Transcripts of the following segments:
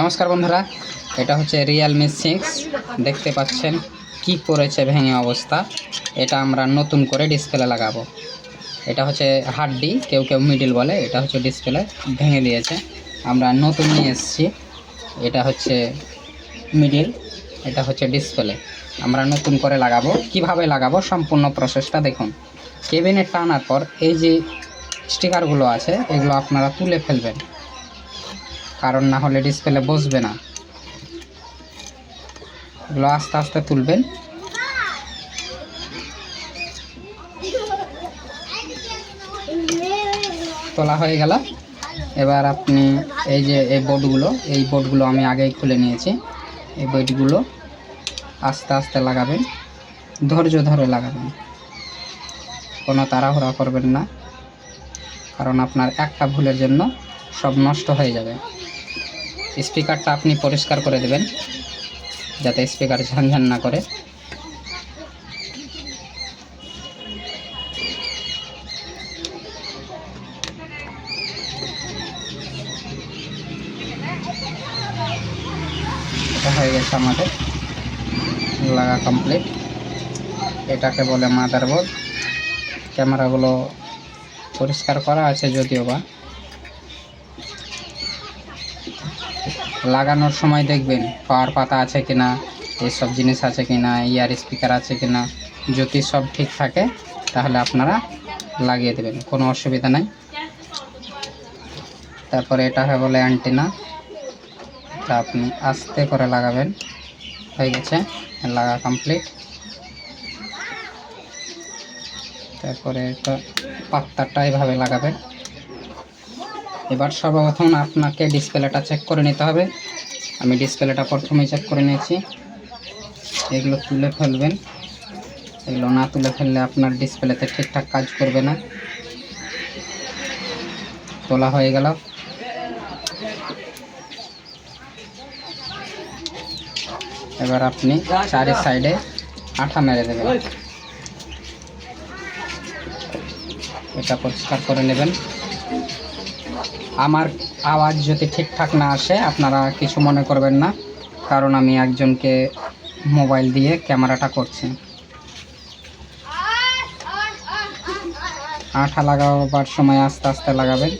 নমস্কার বন্ধুরা, এটা হচ্ছে রিয়েলমি সিক্স দেখতে পাচ্ছেন কি করেছে ভেঙে অবস্থা। এটা আমরা নতুন করে ডিসপ্লে লাগাবো। এটা হচ্ছে হাড্ডি কেউ কেউ মিডিল বলে, এটা হচ্ছে ডিসপ্লে ভেঙে দিয়েছে। আমরা নতুন নিয়ে এসেছি। এটা হচ্ছে মিডিল এটা হচ্ছে ডিসপ্লে আমরা নতুন করে লাগাবো। কীভাবে লাগাবো, সম্পূর্ণ প্রসেসটা দেখুন। কেবিনে টানার পর এই যে স্টিকারগুলো আছে, এগুলো আপনারা তুলে ফেলবেন। কারণ না হলে ডিসপ্লে বসবে না। এগুলো আস্তে আস্তে তুলবেন। তোলা হয়ে গেল। এবার আপনি এই যে এই বোর্ডগুলো এই বোর্ডগুলো আমি আগেই খুলে নিয়েছি। এই বোর্ডগুলো আস্তে আস্তে লাগাবেন, ধৈর্য ধরে লাগাবেন। কোনো তাড়াহুড়া করবেন না, কারণ আপনার একটা ভুলের জন্য সব নষ্ট হয়ে যাবে। স্পিকারটা আপনি পরিষ্কার করে দেবেন, যাতে স্পিকার ঝানঝান না করে। হয়ে গেছে আমাদের, লাগা কমপ্লিট এটাকে বলে মাদারবোর্ড ক্যামেরাগুলো পরিষ্কার করা আছে যদিও বা। লাগানোর সময় দেখবেন, পাওয়ার পাতা আছে কিনা, এইসব জিনিস আছে কিনা, ইয়ার স্পিকার আছে কিনা, যদি সব ঠিক থাকে, তাহলে আপনারা লাগিয়ে দেবেন, কোনো অসুবিধা নাই। তারপরে এটা হয় বলে অ্যান্টিনা তা আপনি আস্তে করে লাগাবেন, হয়ে গেছে, লাগা কমপ্লিট তারপরে এটা পাত্তাটা এভাবে লাগাবেন। এবার সর্বপ্রথম আপনাকে ডিসপ্লেটা চেক করে নিতে হবে। আমি ডিসপ্লেটা প্রথমেই চেক করে নিয়েছি। এগুলো তুলে ফেলবেন। এগুলো না তুলে ফেললে আপনার ডিসপ্লেতে ঠিকঠাক কাজ করবে না। তোলা হয়ে গেল। এবার আপনি চারি সাইডে আঠা মেরে দেবেন। এটা পরিষ্কার করে নেবেন। আমার আওয়াজ যদি ঠিকঠাক না আসে, আপনারা কিছু মনে করবেন না, কারণ আমি একজনকে মোবাইল দিয়ে ক্যামেরাটা করছি। আঠা লাগাবার সময় আস্তে আস্তে লাগাবেন।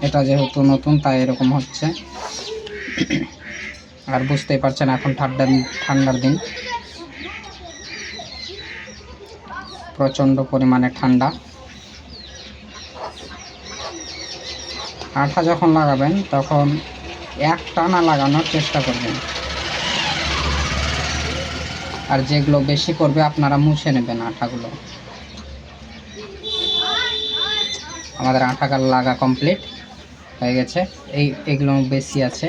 এটা যেহেতু নতুন, তাই এরকম হচ্ছে। আর বুঝতেই পারছেন, এখন ঠান্ডা ঠান্ডার দিন। প্রচণ্ড পরিমাণে ঠান্ডা। আঠা যখন লাগাবেন, তখন এক টানা লাগানোর চেষ্টা করবেন। আর যেগুলো বেশি করবে, আপনারা মুছে নেবেন আঠাগুলো। আমাদের আঠাকার লাগা কমপ্লিট হয়ে গেছে। এই, এগুলো বেশি আছে।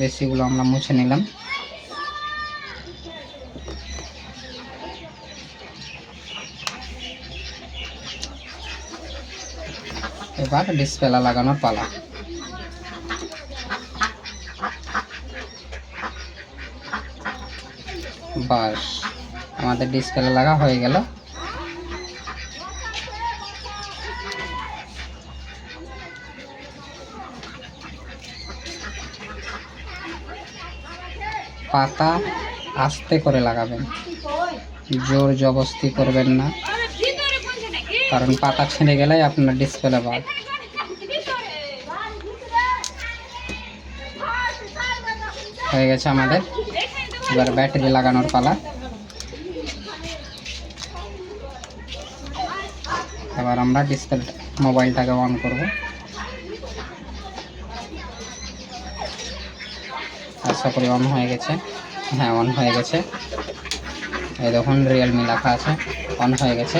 বেশিগুলো আমরা মুছে নিলাম। এবার ডিসপ্লে লাগানোর পালা। বাস, আমাদের ডিসপ্লে লাগা হয়ে গেল। পাতা আস্তে করে লাগাবেন। জোর জবস্তি করবেন না। কারণ পাতা ছিঁড়ে গেলেই আপনার ডিসপ্লে বাদ। হয়ে গেছে আমাদের। এবার ব্যাটারি লাগানোর পালা। এবার আমরা ডিসপ্লে মোবাইলটাকে অন করব। আশা করি অন হয়ে গেছে। হ্যাঁ অন হয়ে গেছে। এই দেখুন রিয়েলমি লেখা আছে। অন হয়ে গেছে।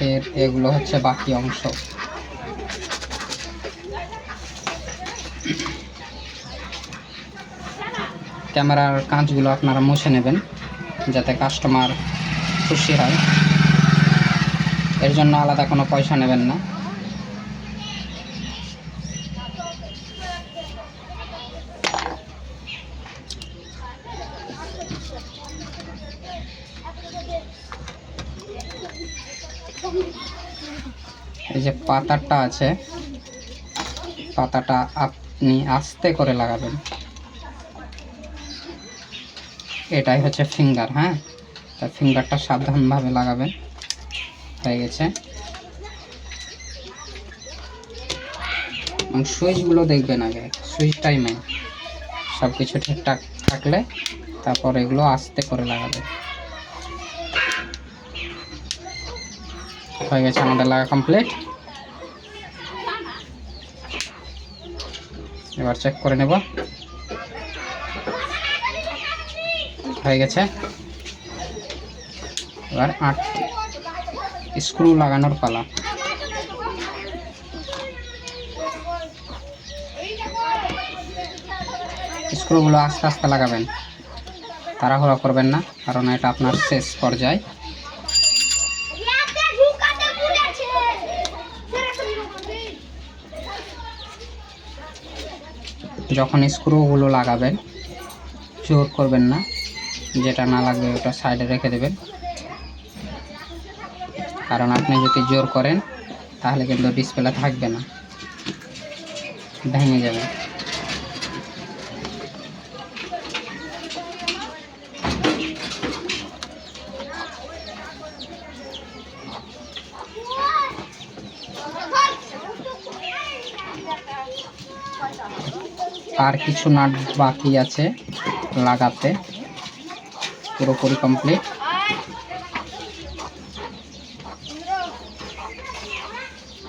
ফের এগুলো হচ্ছে বাকি অংশ। ক্যামেরার কাঁচগুলো আপনারা মুছে নেবেন, যাতে কাস্টমার খুশি হয়। এর জন্য আলাদা কোনো পয়সা নেবেন না। এই যে পাতাটা আছে, পাতাটা আপনি আস্তে করে লাগাবেন। এটাই হচ্ছে ফিঙ্গার হ্যাঁ? তা ফিঙ্গারটা সাবধানভাবে লাগাবেন। হয়ে গেছে। সুইচগুলো দেখবেন আগে সুইচটাই মেন সব কিছু ঠিকঠাক থাকলে তারপর এগুলো আস্তে করে লাগাবেন। হয়ে গেছে আমাদের লাগা কমপ্লিট এবার চেক করে নেব। হয়ে গেছে। এবার আট স্ক্রু লাগানোর পালা। স্ক্রুগুলো আস্তে আস্তে লাগাবেন। তাড়াহুড়া করবেন না, কারণ এটা আপনার শেষ পর্যায়ে। যখন স্ক্রুগুলো লাগাবেন জোর করবেন না, যেটা না লাগবে ওটা সাইডে রেখে দেবেন। কারণ আপনি যদি জোর করেন, তাহলে কিন্তু ডিসপ্লে থাকবে না, ভেঙে যাবে। আর কিছু নাট বাকি আছে লাগাতে। পুরোপুরি কমপ্লিট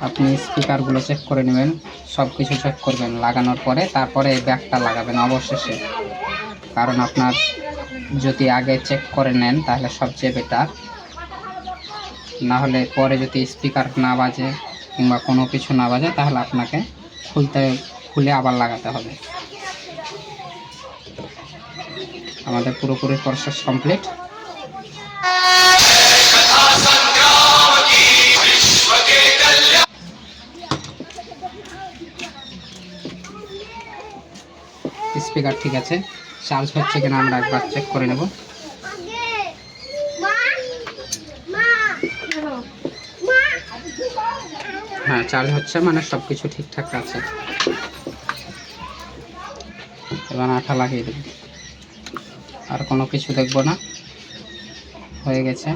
আপনি স্পিকারগুলো চেক করে নেবেন সব কিছু চেক করবেন লাগানোর পরে তারপরে ব্যাগটা লাগাবেন অবশেষে। কারণ আপনার যদি আগে চেক করে নেন তাহলে সবচেয়ে বেটার না হলে পরে যদি স্পিকার না বাজে কিংবা কোনো কিছু না বাজে তাহলে আপনাকে খুলতে, খুলে আবার লাগাতে হবে। আমাদের পুরোপুরি প্রসেস কমপ্লিট স্পিকার ঠিক আছে। চার্জ হচ্ছে কিনা আমরা একবার চেক করে নেব। হ্যাঁ চার্জ হচ্ছে মানে সব কিছু ঠিকঠাক আছে। এবার আঠা লাগিয়ে দেব। আর কোনো কিছু দেখব না। হয়ে গেছে।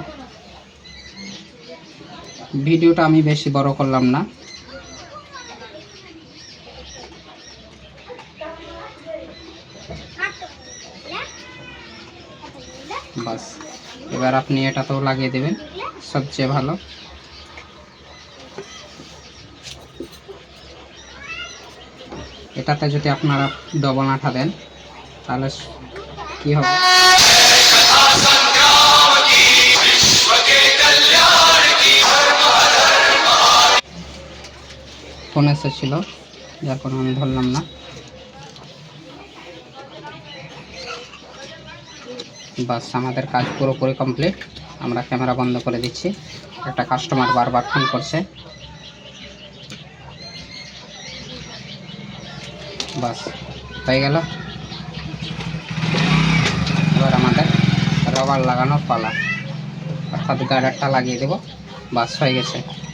ভিডিওটা আমি বেশি বড় করলাম না। বাস। এবার আপনি এটাতেও লাগিয়ে দেবেন। সবচেয়ে ভালো। এটাতে যদি আপনারা ডবল আঠা দেন, তাহলে কি হবে? ফোন এসেছিল, যার কোনো আমি ধরলাম না। বাস, আমাদের কাজ পুরোপুরি কমপ্লিট আমরা ক্যামেরা বন্ধ করে দিচ্ছি। একটা কাস্টমার বারবার ফোন করছে। বাস, হয়ে গেল। এবার আমাদের রবার লাগানোর পালা। অর্থাৎ গার্ডারটা লাগিয়ে দেবো। বাস হয়ে গেছে।